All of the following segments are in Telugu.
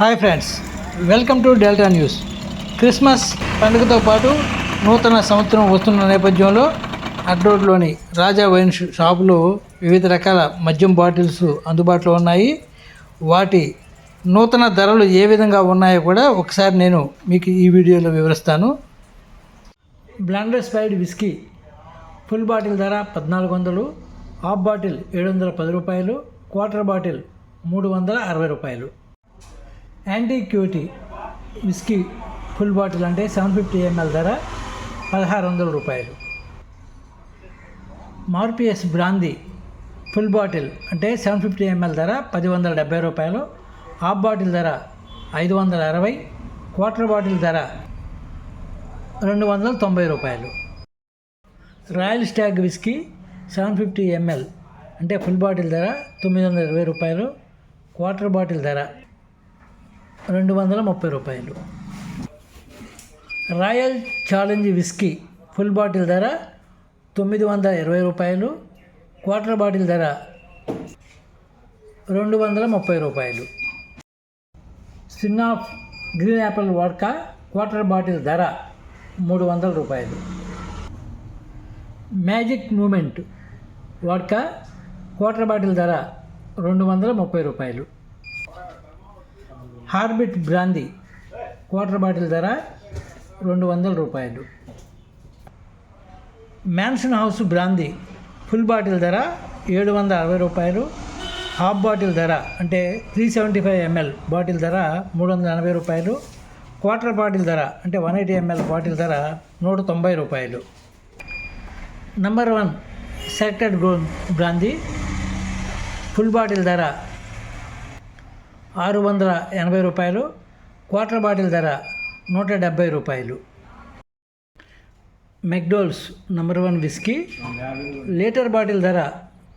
Hi friends welcome to Delta news. Christmas పండుగతో పాటు నూతన సంవత్సరం వస్తున్న నేపథ్యంలో అడ్రోడ్లోని రాజా వైన్ షాపులో వివిధ రకాల మద్యం బాటిల్స్ అందుబాటులో ఉన్నాయి. వాటి నూతన ధరలు ఏ విధంగా ఉన్నాయో కూడా ఒకసారి నేను మీకు ఈ వీడియోలో వివరిస్తాను. బ్లాండర్ స్పైడ్ విస్కీ ఫుల్ బాటిల్ ధర పద్నాలుగు వందలు హాఫ్ బాటిల్ ఏడు వందల పది రూపాయలు క్వార్టర్ బాటిల్ మూడు వందల అరవై రూపాయలు. Antiquity whisky full bottle అంటే సెవెన్ ఫిఫ్టీ ఎంఎల్ ధర పదహారు వందల రూపాయలు. మార్పిఎస్ బ్రాందీ ఫుల్ బాటిల్ అంటే సెవెన్ ఫిఫ్టీ ఎంఎల్ ధర పది వందల డెబ్బై రూపాయలు. హాఫ్ బాటిల్ ధర ఐదు వందల అరవై. క్వార్టర్ బాటిల్ ధర రెండు వందల తొంభై రూపాయలు. Royal Stag whisky seven fifty ML అంటే ఫుల్ బాటిల్ ధర తొమ్మిది వందల ఇరవై రూపాయలు. క్వార్టర్ బాటిల్ ధర రెండు వందల ముప్పై రూపాయలు. Royal Challenge whisky full bottle ధర తొమ్మిది వందల ఇరవై రూపాయలు. క్వార్టర్ బాటిల్ ధర రెండు వందల ముప్పై రూపాయలు. Smirnoff green apple vodka quarter bottle ధర మూడు వందల రూపాయలు. Magic Moment vodka quarter bottle ధర రెండు వందల ముప్పై రూపాయలు. హార్బిట్ బ్రాందీ క్వార్టర్ బాటిల్ ధర రెండు వందల రూపాయలు. Mansion House brandy full bottle ధర ఏడు వందల అరవై రూపాయలు. హాఫ్ బాటిల్ ధర అంటే three seventy five ML bottle ధర మూడు వందల ఎనభై రూపాయలు. క్వార్టర్ బాటిల్ ధర అంటే వన్ ఎయిటీ ఎంఎల్ బాటిల్ ధర నూట తొంభై రూపాయలు. Number one Selected Gold brandy full bottle ధర ఆరు వందల ఎనభై రూపాయలు క్వార్టర్ బాటిల్ ధర నూట డెబ్బై రూపాయలు. McDowell's number one whisky litre bottle ధర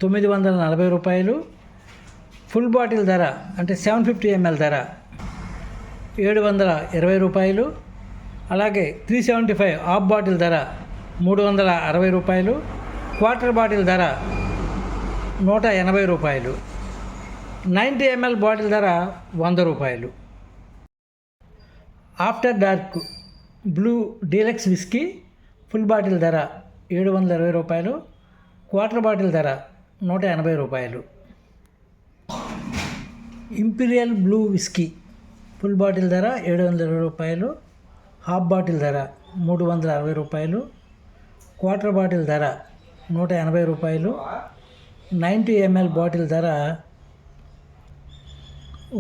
తొమ్మిది వందల నలభై రూపాయలు ఫుల్ బాటిల్ ధర అంటే సెవెన్ ఫిఫ్టీ ఎంఎల్ ధర ఏడు వందల ఇరవై రూపాయలు అలాగే three seventy five half bottle ధర మూడు వందల అరవై రూపాయలు క్వార్టర్ బాటిల్ ధర నూట ఎనభై రూపాయలు. నైంటీ ఎంఎల్ బాటిల్ ధర వంద రూపాయలు. After Dark Blue deluxe whisky full bottle ధర ఏడు వందల ఇరవై రూపాయలు. క్వార్టర్ బాటిల్ ధర నూట ఎనభై రూపాయలు. Imperial Blue whisky full bottle ధర ఏడు వందల ఇరవై రూపాయలు. హాఫ్ బాటిల్ ధర మూడు వందల అరవై రూపాయలు. క్వార్టర్ బాటిల్ ధర నూట ఎనభై రూపాయలు. నైంటీ ఎంఎల్ బాటిల్ ధర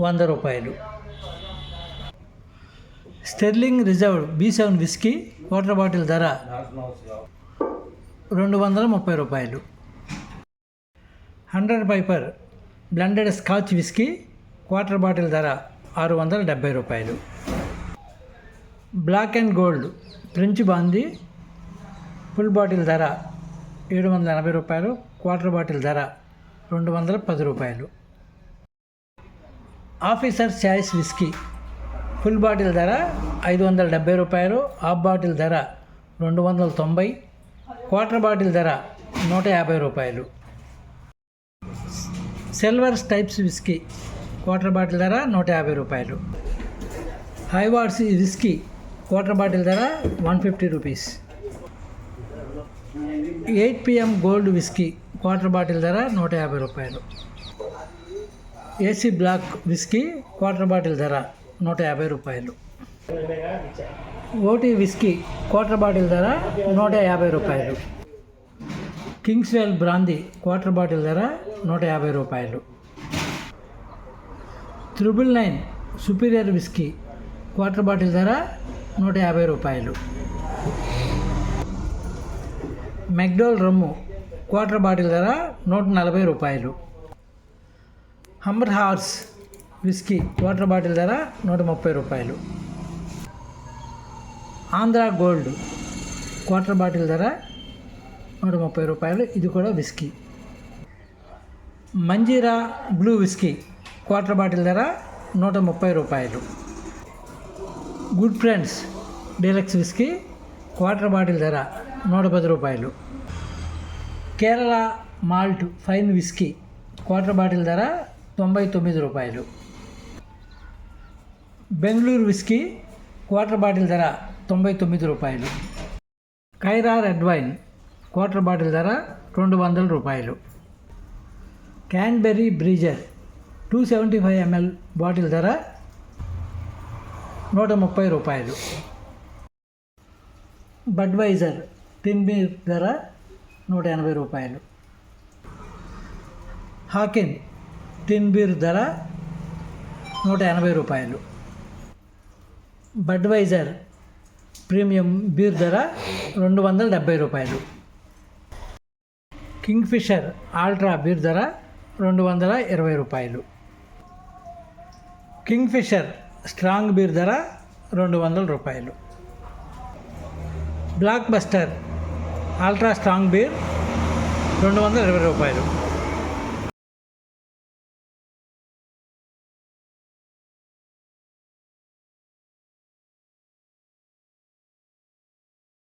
వంద రూపాయలు. Sterling Reserved B seven whisky water bottle ధర రెండు వందల ముప్పై రూపాయలు. Hundred Piper blended scotch whisky quarter bottle ధర ఆరు వందల డెబ్బై రూపాయలు. Black and Gold French brandy full bottle ధర ఏడు వందల ఎనభై రూపాయలు క్వార్టర్ బాటిల్ ధర రెండు వందల పది రూపాయలు. Officer Choice whisky. Full bottle ధర ఐదు వందల డెబ్బై రూపాయలు హాఫ్ బాటిల్ ధర రెండు వందల తొంభై క్వార్టర్ బాటిల్ ధర నూట యాభై రూపాయలు. Silver Stripes whisky quarter bottle ధర నూట యాభై రూపాయలు. హైవార్డ్స్ విస్కీ క్వార్టర్ బాటిల్ ధర one fifty rupees. Eight PM Gold whisky quarter bottle ధర నూట యాభై రూపాయలు. AC Black whisky quarter bottle ధర నూట యాభై రూపాయలు. ఓటీ విస్కీ క్వార్టర్ బాటిల్ ధర నూట యాభై రూపాయలు. కింగ్స్వెల్ బ్రాందీ క్వార్టర్ బాటిల్ ధర నూట యాభై రూపాయలు. Triple Nine Superior whisky quarter bottle ధర నూట యాభై రూపాయలు. మెక్డోల్ రమ్ము క్వార్టర్ బాటిల్ ధర నూట నలభై రూపాయలు. Humber Horse whisky water bottle ధర నూట ముప్పై రూపాయలు. ఆంధ్ర గోల్డ్ క్వార్టర్ బాటిల్ ధర నూట ముప్పై రూపాయలు. ఇది కూడా whisky. Manjeera Blue whisky quarter bottle ధర నూట ముప్పై రూపాయలు. Good Friends deluxe whisky quarter bottle ధర నూట పది రూపాయలు. Kerala Malt Fine whisky quarter bottle ధర తొంభై తొమ్మిది రూపాయలు. బెంగళూరు విస్కీ క్వార్టర్ బాటిల్ ధర తొంభై తొమ్మిది రూపాయలు. కైరా రెడ్ వైన్ క్వార్టర్ బాటిల్ ధర రెండు వందల రూపాయలు. Cranberry breezer two seventy five ML bottle ధర నూట ముప్పై రూపాయలు. బడ్వైజర్ టిన్ బీర్ ధర నూట ఎనభై రూపాయలు. హాకిన్ టిన్ బీర్ ధర నూట ఎనభై రూపాయలు. బడ్వైజర్ ప్రీమియం బీర్ ధర రెండు వందల డెబ్బై రూపాయలు. కింగ్ఫిషర్ ఆల్ట్రా బీర్ ధర రెండు వందల ఇరవై రూపాయలు. కింగ్ఫిషర్ స్ట్రాంగ్ బీర్ ధర రెండు వందల రూపాయలు. Block buster ultra strong beer రెండు వందల ఇరవై రూపాయలు.